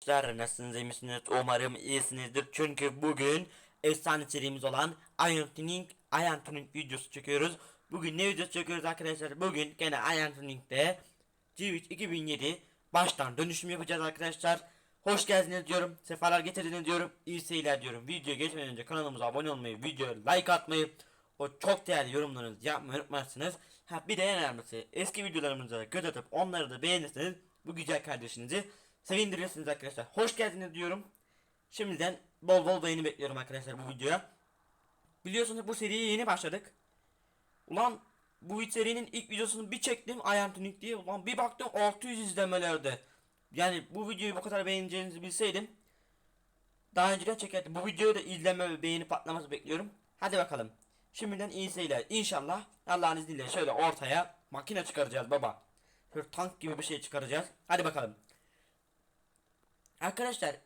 Arkadaşlar nasılsınız iyi misiniz? Umarım iyisinizdir. Çünkü bugün efsane serimiz olan Iron Tuning, Iron Tuning videosu çekiyoruz. Bugün ne videosu çekiyoruz arkadaşlar? Bugün gene Iron Tuning'de G3 2007 baştan dönüşüm yapacağız arkadaşlar. Hoş geldiniz diyorum. Sefalar getirdiniz diyorum. İyi seyirler diyorum. Video geçmeden önce kanalımıza abone olmayı, videoya like atmayı, o çok değerli yorumlarınızı yapmayı unutmazsınız. Ha bir de en önemlisi eski videolarımıza göz atıp onları da beğenirseniz bu güzel kardeşinizi sevindirirsiniz arkadaşlar. Hoş geldiniz diyorum. Şimdiden bol bol beğeni bekliyorum arkadaşlar bu videoya. Biliyorsunuz bu seriye yeni başladık. Ulan bu serinin ilk videosunu bir çektim Tunic diye. Ulan bir baktım 600 izlemelerde. Yani bu videoyu bu kadar beğeneceğinizi bilseydim daha önceden çekerdim. Bu videoyu da izleme ve beğeni patlaması bekliyorum. Hadi bakalım. Şimdiden iyi seyirler. İnşallah Allah'ın izniyle şöyle ortaya makine çıkaracağız baba. Şöyle tank gibi bir şey çıkaracağız. Hadi bakalım. Arkadaşlar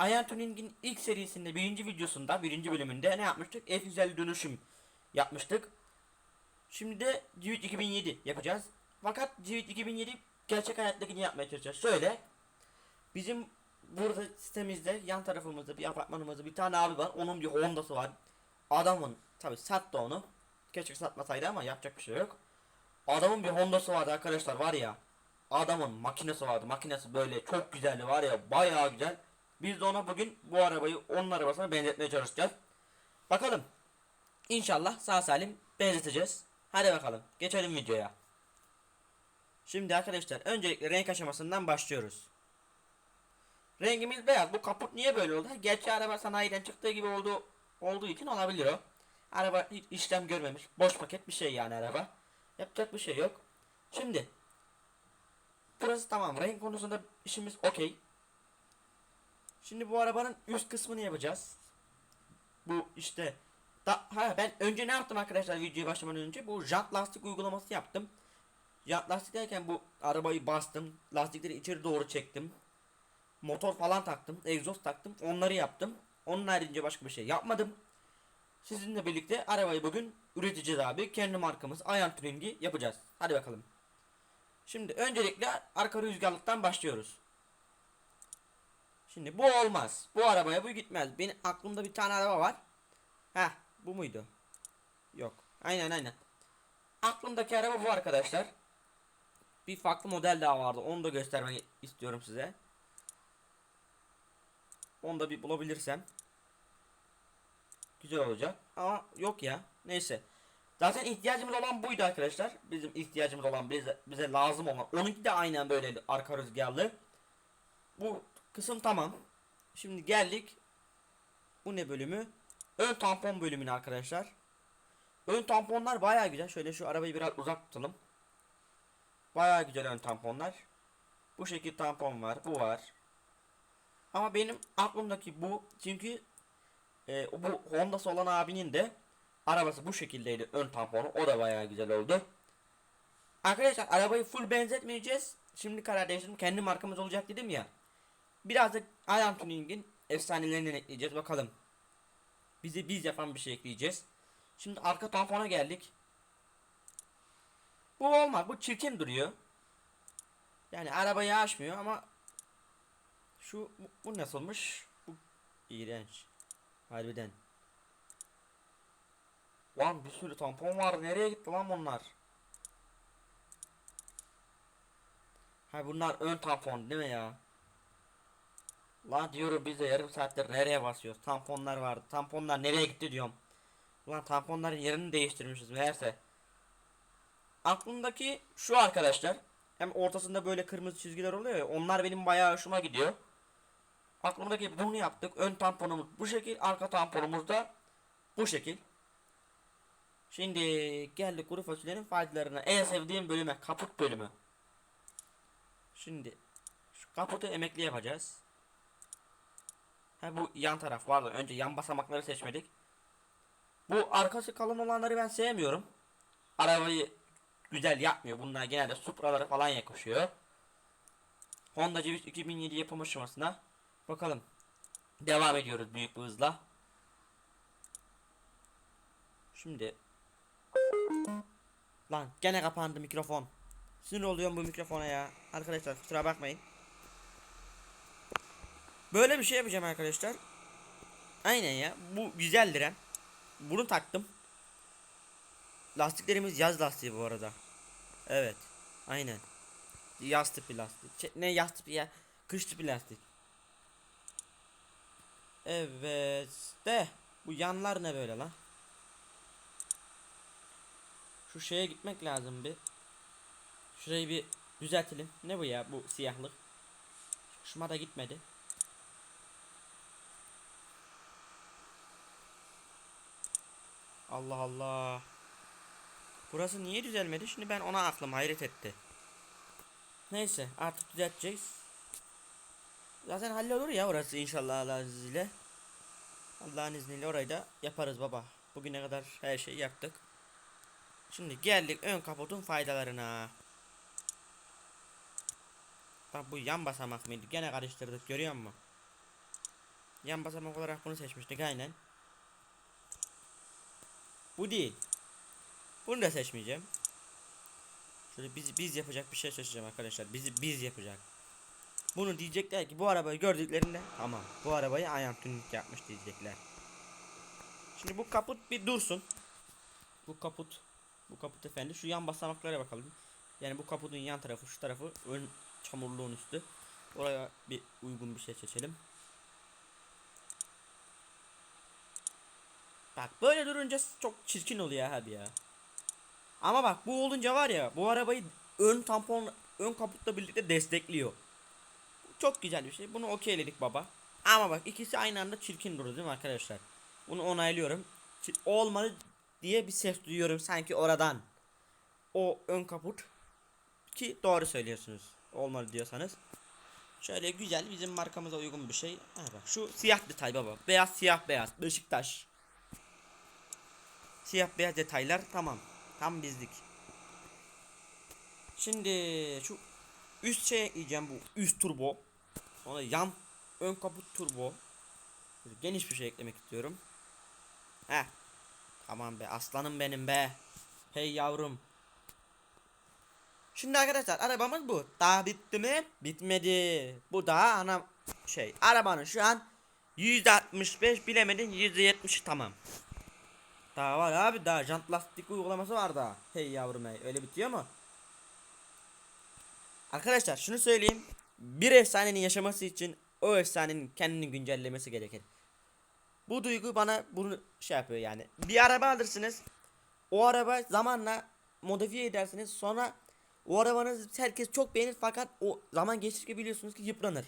Iron Tuning'in ilk serisinde birinci videosunda birinci bölümünde ne yapmıştık? F150 dönüşüm yapmıştık. Şimdi de G3 2007 yapacağız. Fakat G3 2007 gerçek hayattakini yapmaya çalışacağız. Şöyle bizim burada sitemizde yan tarafımızda bir apartmanımızda bir tane abi var. Onun bir Honda'sı var. Adamın tabi sattı onu. Keşke satmasaydı ama yapacak bir şey yok. Adamın bir Honda'sı vardı arkadaşlar var ya. Adamın makinesi vardı. Makinesi böyle çok güzeldi var ya bayağı güzel. Biz de ona bugün bu arabayı onun arabasına benzetmeye çalışacağız. Bakalım. İnşallah sağ salim benzeteceğiz. Hadi bakalım. Geçelim videoya. Şimdi arkadaşlar öncelikle renk aşamasından başlıyoruz. Rengimiz beyaz. Bu kaput niye böyle oldu? Gerçi araba sanayiden çıktığı gibi oldu olduğu için olabilir o. Araba hiç işlem görmemiş. Boş paket bir şey yani araba. Yapacak bir şey yok. Şimdi Burası tamam. Renk konusunda işimiz okey. Şimdi bu arabanın üst kısmını yapacağız. Bu işte da, ha ben önce ne yaptım arkadaşlar videoya başlamadan önce bu jant lastik uygulaması yaptım. Jant lastik derken bu arabayı bastım. Lastikleri içeri doğru çektim. Motor falan taktım. Egzoz taktım. Onları yaptım. Onun haricince başka bir şey yapmadım. Sizinle birlikte arabayı bugün üreteceğiz abi. Kendi markamız Iron Tuning'i yapacağız. Hadi bakalım. Şimdi öncelikle arka rüzgarlıktan başlıyoruz. Şimdi bu olmaz. Bu arabaya bu gitmez. Benim aklımda bir tane araba var. Heh bu muydu? Yok. Aynen aynen. Aklımdaki araba bu arkadaşlar. Bir farklı model daha vardı. Onu da göstermek istiyorum size. Onu da bir bulabilirsem. Güzel olacak. Ama yok ya. Neyse. Zaten ihtiyacımız olan buydu arkadaşlar. Bizim ihtiyacımız olan bize, bize lazım olan. Onunki de aynen böyleydi arka rüzgarlı. Bu kısım tamam. Şimdi geldik. Bu ne bölümü? Ön tampon bölümüne arkadaşlar. Ön tamponlar baya güzel. Şöyle şu arabayı biraz uzak tutalım. Baya güzel ön tamponlar. Bu şekil tampon var. Bu var. Ama benim aklımdaki bu. Çünkü e, bu Honda'sı olan abinin de Arabası bu şekildeydi ön tamponu. O da bayağı güzel oldu. Arkadaşlar arabayı full benzetmeyeceğiz. Şimdi karar değiştirdim. Kendi markamız olacak dedim ya. Biraz da Iron Tuning'in efsanelerinden ekleyeceğiz. Bakalım. Bizi biz yapan bir şey ekleyeceğiz. Şimdi arka tampona geldik. Bu olmaz. Bu çirkin duruyor. Yani arabayı açmıyor ama şu bu, bu nasılmış? Bu iğrenç. Harbiden. Lan bir sürü tampon var. Nereye gitti lan bunlar? Ha bunlar ön tampon değil mi ya? Lan diyorum biz de yarım saattir nereye basıyoruz? Tamponlar vardı. Tamponlar nereye gitti diyorum. Ulan tamponların yerini değiştirmişiz meğerse. Aklımdaki şu arkadaşlar. Hem ortasında böyle kırmızı çizgiler oluyor ya. Onlar benim bayağı hoşuma gidiyor. Aklımdaki bunu yaptık. Ön tamponumuz bu şekil. Arka tamponumuz da bu şekil. Şimdi geldik kuru fasulyenin faydalarına. En sevdiğim bölüme kaput bölümü. Şimdi şu kaputu emekli yapacağız. Ha bu yan taraf vardı. Önce yan basamakları seçmedik. Bu arkası kalın olanları ben sevmiyorum. Arabayı güzel yapmıyor. Bunlar genelde Supra'ları falan yakışıyor. Honda Civic 2007 yapım aşamasına bakalım. Devam ediyoruz büyük bir hızla. Şimdi Lan gene kapandı mikrofon. Sinir oluyorum bu mikrofona ya. Arkadaşlar kusura bakmayın. Böyle bir şey yapacağım arkadaşlar. Aynen ya. Bu güzeldir hem. Bunu taktım. Lastiklerimiz yaz lastiği bu arada. Evet. Aynen. Yaz tipi lastik. Şey, ne yaz tipi ya? Kış tipi lastik. Evet. De. Bu yanlar ne böyle lan? Şu şeye gitmek lazım bir. Şurayı bir düzeltelim. Ne bu ya bu siyahlık? Şuma da gitmedi. Allah Allah. Burası niye düzelmedi? Şimdi ben ona aklım hayret etti. Neyse artık düzelteceğiz. Zaten hallolur ya orası inşallah Allah'ın izniyle. Allah'ın izniyle orayı da yaparız baba. Bugüne kadar her şeyi yaptık. Şimdi geldik ön kaputun faydalarına. Bak bu yan basamak mıydı? Gene karıştırdık görüyor musun? Yan basamak olarak bunu seçmiştik aynen. Bu değil. Bunu da seçmeyeceğim. Şöyle biz biz yapacak bir şey seçeceğim arkadaşlar. Bizi biz yapacak. Bunu diyecekler ki bu arabayı gördüklerinde tamam bu arabayı tuning yapmış diyecekler. Şimdi bu kaput bir dursun. Bu kaput bu kaput efendi şu yan basamaklara bakalım. Yani bu kaputun yan tarafı şu tarafı ön çamurluğun üstü. Oraya bir uygun bir şey seçelim. Bak böyle durunca çok çirkin oluyor abi ya. Ama bak bu olunca var ya bu arabayı ön tampon ön kaputla birlikte destekliyor. Çok güzel bir şey. Bunu okeyledik baba. Ama bak ikisi aynı anda çirkin durur değil mi arkadaşlar? Bunu onaylıyorum. Olmalı diye bir ses duyuyorum sanki oradan. O ön kaput ki doğru söylüyorsunuz. Olmalı diyorsanız. Şöyle güzel bizim markamıza uygun bir şey. Ha bak şu siyah detay baba. Beyaz siyah beyaz. Beşiktaş. Siyah beyaz detaylar tamam. Tam bizlik. Şimdi şu üst şey ekleyeceğim bu üst turbo. Sonra yan ön kaput turbo. Geniş bir şey eklemek istiyorum. Heh. Tamam be aslanım benim be. Hey yavrum. Şimdi arkadaşlar arabamız bu. Daha bitti mi? Bitmedi. Bu daha ana şey. Arabanın şu an %65 bilemedin %70 tamam. Daha var abi daha jant lastik uygulaması var daha. Hey yavrum hey öyle bitiyor mu? Arkadaşlar şunu söyleyeyim. Bir efsanenin yaşaması için o efsanenin kendini güncellemesi gerekir. Bu duygu bana bunu şey yapıyor yani. Bir araba alırsınız. O araba zamanla modifiye edersiniz. Sonra o arabanız herkes çok beğenir fakat o zaman geçtikçe biliyorsunuz ki yıpranır.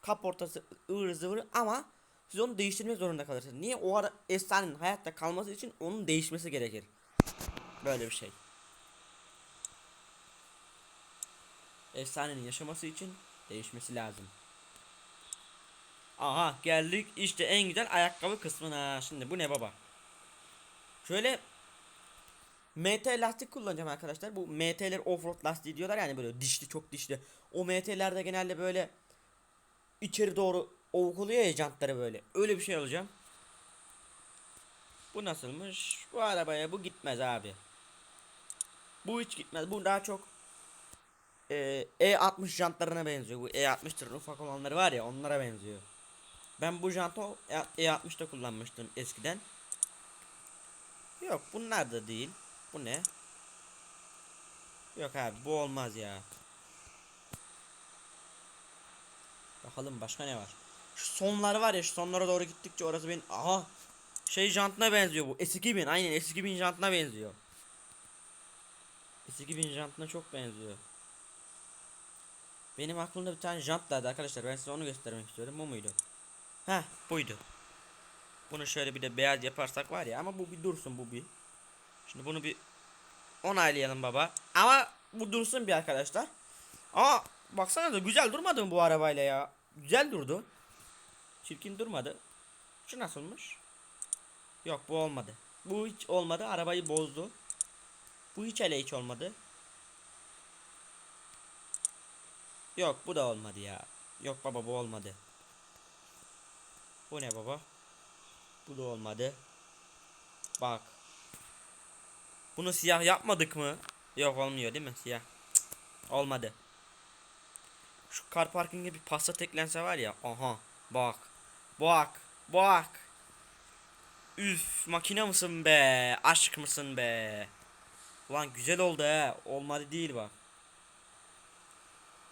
Kaportası ıvır zıvır ama siz onu değiştirmek zorunda kalırsınız. Niye? O ara efsanenin hayatta kalması için onun değişmesi gerekir. Böyle bir şey. Efsanenin yaşaması için değişmesi lazım. Aha geldik işte en güzel ayakkabı kısmına. Şimdi bu ne baba? Şöyle MT lastik kullanacağım arkadaşlar. Bu MT'ler offroad lastiği diyorlar yani böyle dişli çok dişli. O MT'lerde genelde böyle içeri doğru ovuk oluyor ya jantları böyle. Öyle bir şey alacağım. Bu nasılmış? Bu arabaya bu gitmez abi. Bu hiç gitmez. Bu daha çok e, E60 jantlarına benziyor. Bu E60'ların ufak olanları var ya onlara benziyor. Ben bu jantı o E- E60'da kullanmıştım eskiden. Yok bunlar da değil. Bu ne? Yok abi bu olmaz ya. Bakalım başka ne var? Şu sonlar var ya şu sonlara doğru gittikçe orası benim aha şey jantına benziyor bu. S2000 aynen S2000 jantına benziyor. S2000 jantına çok benziyor. Benim aklımda bir tane jant vardı arkadaşlar. Ben size onu göstermek istiyorum. Bu muydu? Heh buydu. Bunu şöyle bir de beyaz yaparsak var ya ama bu bir dursun bu bir. Şimdi bunu bir onaylayalım baba. Ama bu dursun bir arkadaşlar. Ama baksana da güzel durmadı mı bu arabayla ya? Güzel durdu. Çirkin durmadı. Şu nasılmış? Yok bu olmadı. Bu hiç olmadı. Arabayı bozdu. Bu hiç hele hiç olmadı. Yok bu da olmadı ya. Yok baba bu olmadı. Bu ne baba? Bu da olmadı. Bak. Bunu siyah yapmadık mı? Yok olmuyor değil mi siyah? Cık, olmadı. Şu kar parking'e bir pasta teklense var ya. Aha. Bak. Bak. Bak. Üf makine mısın be? Aşk mısın be? Ulan güzel oldu he. Olmadı değil bak.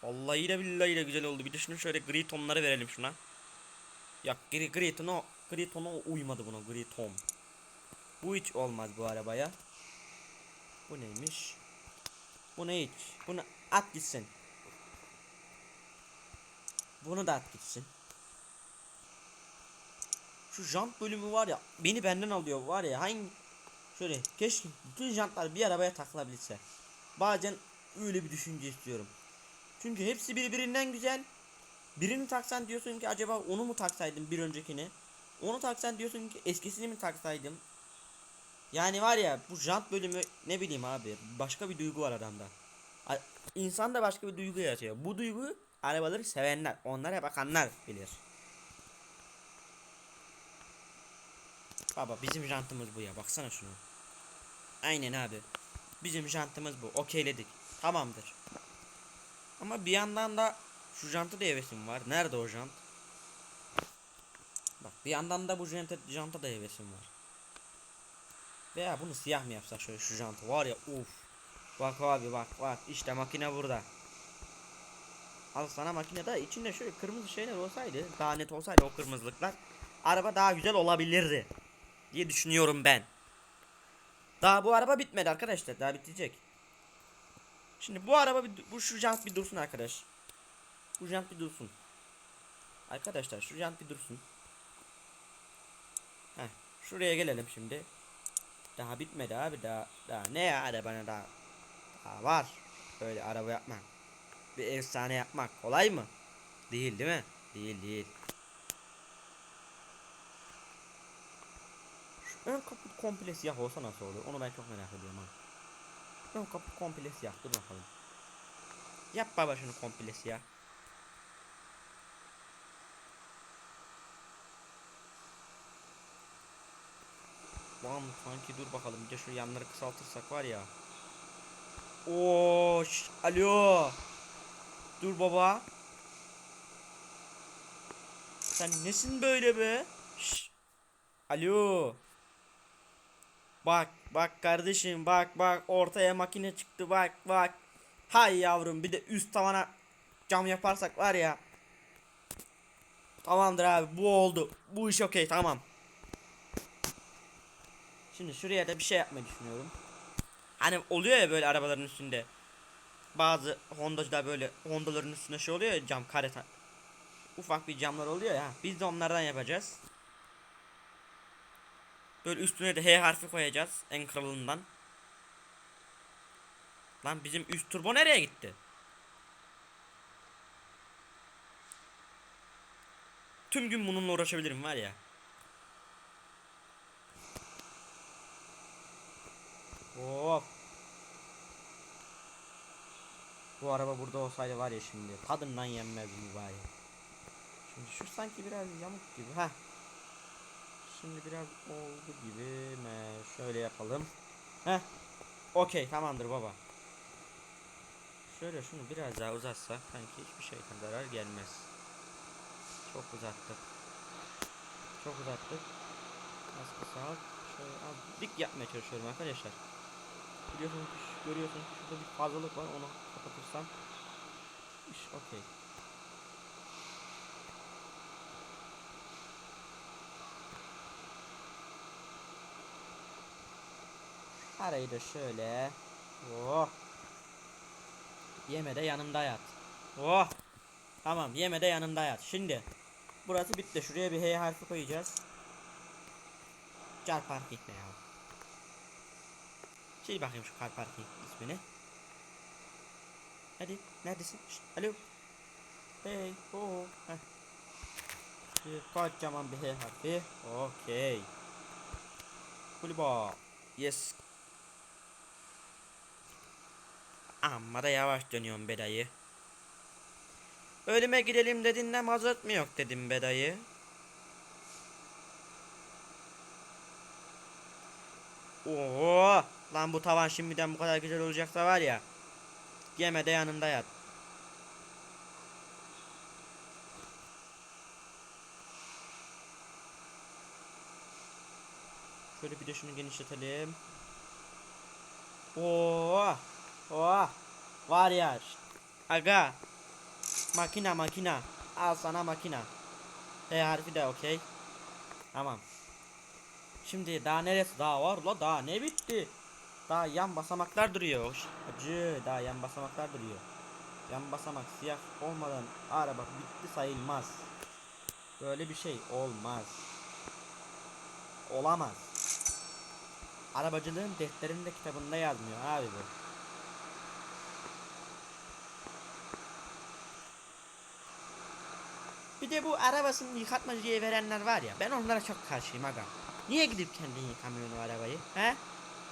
Vallahi de billahi de güzel oldu. Bir de şunu şöyle gri tonları verelim şuna. Ya gri, gri tonu gri tonu uymadı buna gri ton. Bu hiç olmaz bu arabaya. Bu neymiş? Bu ne hiç? Bunu at gitsin. Bunu da at gitsin. Şu jant bölümü var ya beni benden alıyor var ya hangi şöyle keşke bütün jantlar bir arabaya takılabilse. Bazen öyle bir düşünce istiyorum. Çünkü hepsi birbirinden güzel. Birini taksan diyorsun ki acaba onu mu taksaydım bir öncekini? Onu taksan diyorsun ki eskisini mi taksaydım? Yani var ya bu jant bölümü ne bileyim abi başka bir duygu var adamda. İnsan da başka bir duygu yaratıyor. Bu duygu arabaları sevenler, onlara bakanlar bilir. Baba bizim jantımız bu ya baksana şunu. Aynen abi. Bizim jantımız bu. Okeyledik. Tamamdır. Ama bir yandan da şu jantı da hevesim var. Nerede o jant? Bak bir yandan da bu janta, janta da hevesim var. Veya bunu siyah mı yapsak şöyle şu jantı var ya uf. Bak abi bak bak işte makine burada. Al sana makine de içinde şöyle kırmızı şeyler olsaydı daha net olsaydı o kırmızılıklar araba daha güzel olabilirdi diye düşünüyorum ben. Daha bu araba bitmedi arkadaşlar daha bitecek. Şimdi bu araba bir, bu şu jant bir dursun arkadaş. Bu jant bir dursun. Arkadaşlar şu jant bir dursun. Heh, şuraya gelelim şimdi. Daha bitmedi abi daha daha ne ya arabana daha daha var. Böyle araba yapmak. Bir efsane yapmak kolay mı? Değil değil mi? Değil değil. Şu ön kaput komple siyah olsa nasıl olur? Onu ben çok merak ediyorum ha. Ön kaput komple siyah. Dur bakalım. Yap baba şunu komple siyah. Lan sanki dur bakalım bir de şu yanları kısaltırsak var ya. Oo, alo. Dur baba. Sen nesin böyle be? Şş. Alo. Bak bak kardeşim bak bak ortaya makine çıktı bak bak. Hay yavrum bir de üst tavana cam yaparsak var ya. Tamamdır abi bu oldu. Bu iş okey tamam. Şimdi şuraya da bir şey yapmayı düşünüyorum. Hani oluyor ya böyle arabaların üstünde. Bazı Honda'da böyle Honda'ların üstünde şey oluyor ya cam kare Ufak bir camlar oluyor ya. Biz de onlardan yapacağız. Böyle üstüne de H harfi koyacağız en kralından. Lan bizim üst turbo nereye gitti? Tüm gün bununla uğraşabilirim var ya. Of. Bu araba burada olsaydı var ya şimdi tadından yenmez var ya. Şimdi şu sanki biraz yamuk gibi. ha. Şimdi biraz oldu gibi mi? Şöyle yapalım. Heh. Okey tamamdır baba. Şöyle şunu biraz daha uzatsak sanki hiçbir şeyden zarar gelmez. Çok uzattık. Çok uzattık. Az kısalt. Şöyle az dik yapmaya çalışıyorum arkadaşlar. Biliyorsunuz görüyorsunuz şurada bir fazlalık var onu kapatırsam iş okey. Arayı da şöyle. Oh. Yeme de yanımda yat. Oh. Tamam yeme de yanımda yat. Şimdi burası bitti. Şuraya bir H harfi koyacağız. Car parking ne ya? Sil bakayım şu car parking ismini. Hadi neredesin? Şşt, alo. Hey. Oo. Heh. Şu Kocaman bir H harfi. Okey. Kulüba. Yes. Amma da yavaş dönüyorum be dayı. Ölüme gidelim dedin de mazot mu yok dedim be dayı. Oo, Lan bu tavan şimdiden bu kadar güzel olacaksa var ya. Yeme de yanımda yat. Şöyle bir de şunu genişletelim. Oo! Oo! Var ya. Aga. Makina makina. Al sana makina. E harfi de okey. Tamam. Şimdi daha neresi daha var la daha ne bitti? Daha yan basamaklar duruyor. Acı daha yan basamaklar duruyor. Yan basamak siyah olmadan araba bitti sayılmaz. Böyle bir şey olmaz. Olamaz. Arabacılığın defterinde kitabında yazmıyor abi bu. Bir de bu arabasını yıkatmacıya verenler var ya ben onlara çok karşıyım aga. Niye gidip kendin yıkamıyorsun o arabayı? He?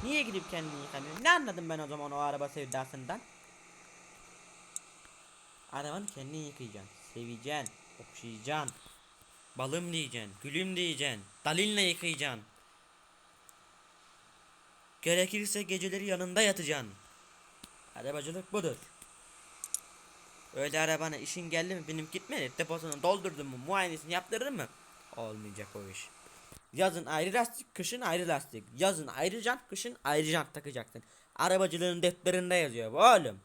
Niye gidip kendin yıkamıyorsun? Ne anladım ben o zaman o araba sevdasından? Arabanı kendin yıkayacaksın. Seveceksin. Okşayacaksın. Balım diyeceksin. Gülüm diyeceksin. Dalinle yıkayacaksın. Gerekirse geceleri yanında yatacaksın. Arabacılık budur. Öyle arabana işin geldi mi benim gitmedi deposunu doldurdun mu muayenesini yaptırdın mı? Olmayacak o iş. Yazın ayrı lastik, kışın ayrı lastik. Yazın ayrı jant, kışın ayrı jant takacaksın. Arabacılığın defterinde yazıyor bu oğlum.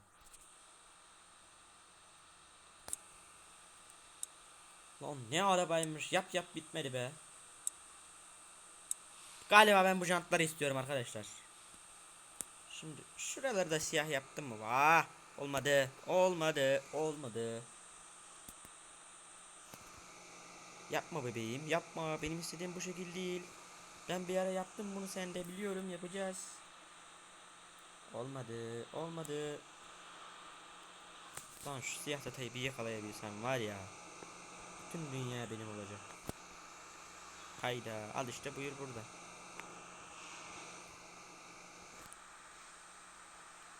Lan ne arabaymış yap yap bitmedi be. Galiba ben bu jantları istiyorum arkadaşlar. Şimdi şuraları da siyah yaptım mı? Vah! Olmadı. Olmadı. Olmadı. Yapma bebeğim. Yapma. Benim istediğim bu şekil değil. Ben bir ara yaptım bunu sen de biliyorum yapacağız. Olmadı. Olmadı. Lan şu siyah detayı bir yakalayabilsem var ya. Tüm dünya benim olacak. Hayda. Al işte buyur burada.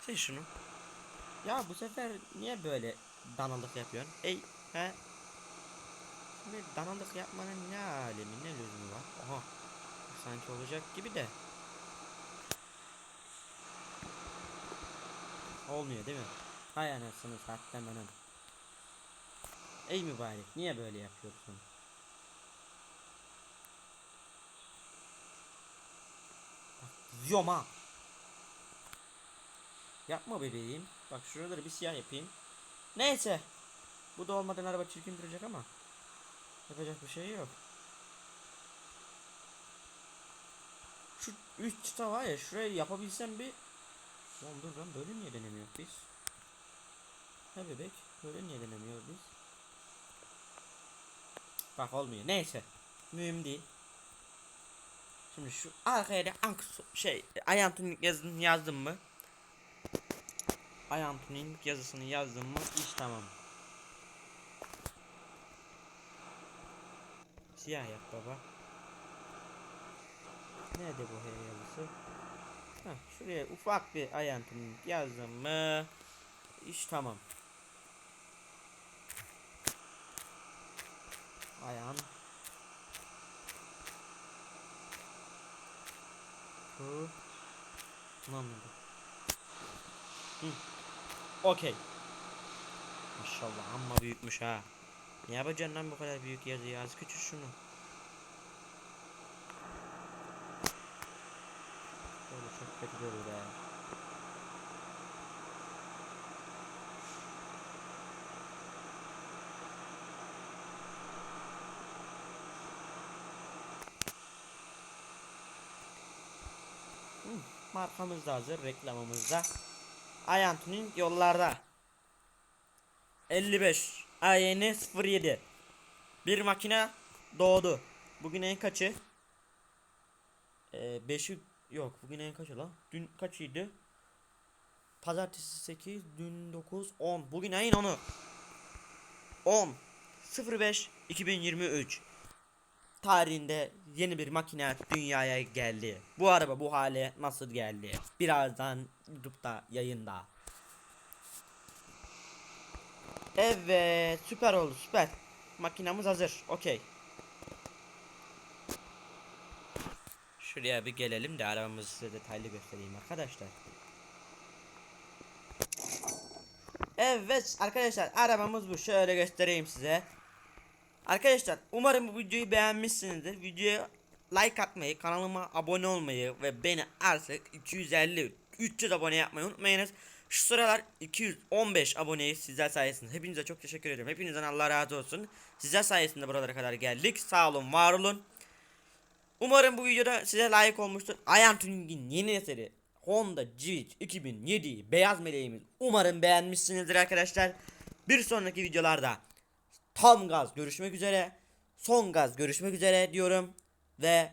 Sen şunu. Ya bu sefer niye böyle danalık yapıyorsun? Ey he? Şimdi danalık yapmanın ne alemi ne lüzumu var? Oha. Sanki olacak gibi de. Olmuyor değil mi? Hay anasını sattım anam. Ey mübarek niye böyle yapıyorsun? Bak ha. Yapma bebeğim. Bak şuraları bir siyah yapayım. Neyse. Bu da olmadan araba çirkin duracak ama. Yapacak bir şey yok. Şu üç çıta var ya şurayı yapabilsem bir. Lan dur lan böyle niye denemiyor biz? He bebek böyle niye denemiyor biz? Bak olmuyor. Neyse. Mühim değil. Şimdi şu arkaya da ank şey Ayantun yazın yazdım mı? Ayantun yazısını yazdım mı? İş tamam. Siyah yap baba. Nerede bu H yazısı? Heh, şuraya ufak bir Ayantun yazdım mı? İş tamam. Ayağın. Bu. Lan Hı. Okey. Maşallah amma büyükmüş ha. Ne yapacaksın lan bu kadar büyük yazı ya? Az küçük şunu. Böyle çok kötü durur be. Hı, Markamız da hazır, reklamımız da. Ayantuning yollarda. 55 AYN 07 Bir makine doğdu. Bugün en kaçı? Ee, 5'i yok. Bugün en kaçı lan? Dün kaçıydı? Pazartesi 8, dün 9, 10. Bugün ayın 10'u. 10 05 2023 tarihinde yeni bir makine dünyaya geldi. Bu araba bu hale nasıl geldi? Birazdan YouTube'da yayında. Evet süper oldu süper. Makinamız hazır. Okey. Şuraya bir gelelim de arabamızı size detaylı göstereyim arkadaşlar. Evet arkadaşlar arabamız bu. Şöyle göstereyim size. Arkadaşlar umarım bu videoyu beğenmişsinizdir. Videoya like atmayı, kanalıma abone olmayı ve beni artık 250 300 abone yapmayı unutmayınız. Şu sıralar 215 aboneyiz sizler sayesinde. Hepinize çok teşekkür ederim. Hepinizden Allah razı olsun. Sizler sayesinde buralara kadar geldik. Sağ olun, var olun. Umarım bu videoda size layık olmuştur. Ayan Tuning'in yeni eseri Honda Civic 2007 beyaz meleğimiz. Umarım beğenmişsinizdir arkadaşlar. Bir sonraki videolarda tam gaz görüşmek üzere. Son gaz görüşmek üzere diyorum. Ve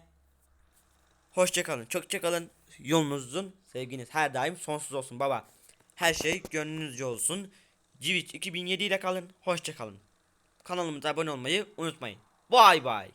hoşçakalın. Çok kalın. Yolunuzun sevginiz her daim sonsuz olsun baba. Her şey gönlünüzce olsun. Civic 2007 ile kalın. Hoşçakalın. Kanalımıza abone olmayı unutmayın. Bay bay.